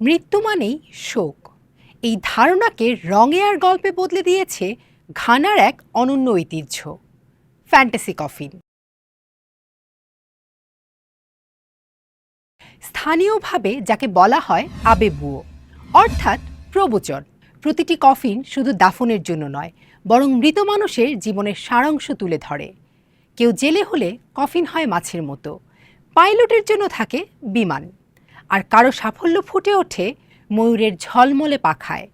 মৃত্যু মানেই শোক। এই ধারণাকে রঙে আর গল্পে বদলে দিয়েছে ঘানার এক অনন্য ঐতিহ্য, ফ্যান্টাসি কফিন। স্থানীয়ভাবে যাকে বলা হয় আবেবুয়ো, অর্থাৎ প্রবচন। প্রতিটি কফিন শুধু দাফনের জন্য নয়, বরং মৃত মানুষের জীবনের সারাংশ তুলে ধরে। কেউ জেলে হলে কফিন হয় মাছের মতো, পাইলটের জন্য থাকে বিমান। আর কারও সাফল্য ফুটে ওঠে ময়ূরের ঝলমলে পাখায়।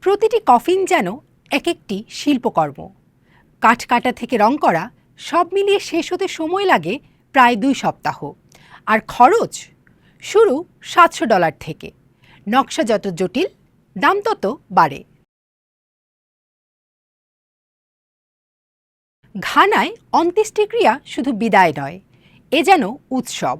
প্রতিটি কফিন যেন এক একটি শিল্পকর্ম। কাঠ কাটা থেকে রং করা, সব মিলিয়ে শেষ হতে সময় লাগে প্রায় দুই সপ্তাহ। আর খরচ? শুরু সাতশো ডলার থেকে। নকশা যত জটিল, দাম তত বাড়ে। ঘানায় অন্ত্যেষ্টিক্রিয়া শুধু বিদায় নয়, এ যেন উৎসব।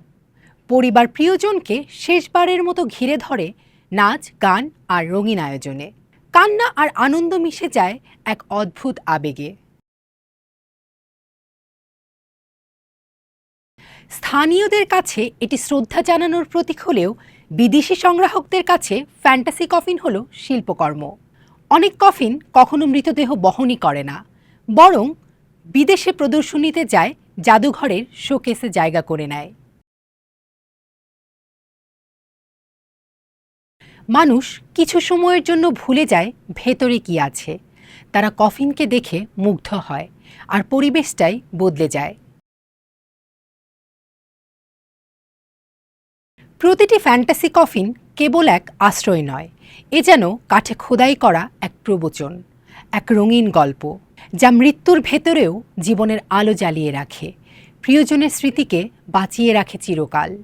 পরিবার প্রিয়জনকে শেষবারের মতো ঘিরে ধরে নাচ, গান আর রঙিন আয়োজনে। কান্না আর আনন্দ মিশে যায় এক অদ্ভুত আবেগে। স্থানীয়দের কাছে এটি শ্রদ্ধা জানানোর প্রতীক হলেও বিদেশি সংগ্রাহকদের কাছে ফ্যান্টাসি কফিন হল শিল্পকর্ম। অনেক কফিন কখনো মৃতদেহ বহনই করে না, বরং বিদেশে প্রদর্শনীতে যায়, জাদুঘরের শোকেসে জায়গা করে নেয়। মানুষ কিছু সময়ের জন্য ভুলে যায় ভেতরে কি আছে। তারা কফিনকে দেখে মুগ্ধ হয় আর পরিবেশটাই বদলে যায়। প্রতিটি ফ্যান্টাসি কফিন কেবল এক আশ্রয় নয়, এ যেন কাঠে খোদাই করা এক প্রবচন, এক রঙিন গল্প। যা মৃত্যুর ভেতরেও জীবনের আলো জ্বালিয়ে রাখে। প্রিয়জনের স্মৃতিকে বাঁচিয়ে রাখে চিরকাল।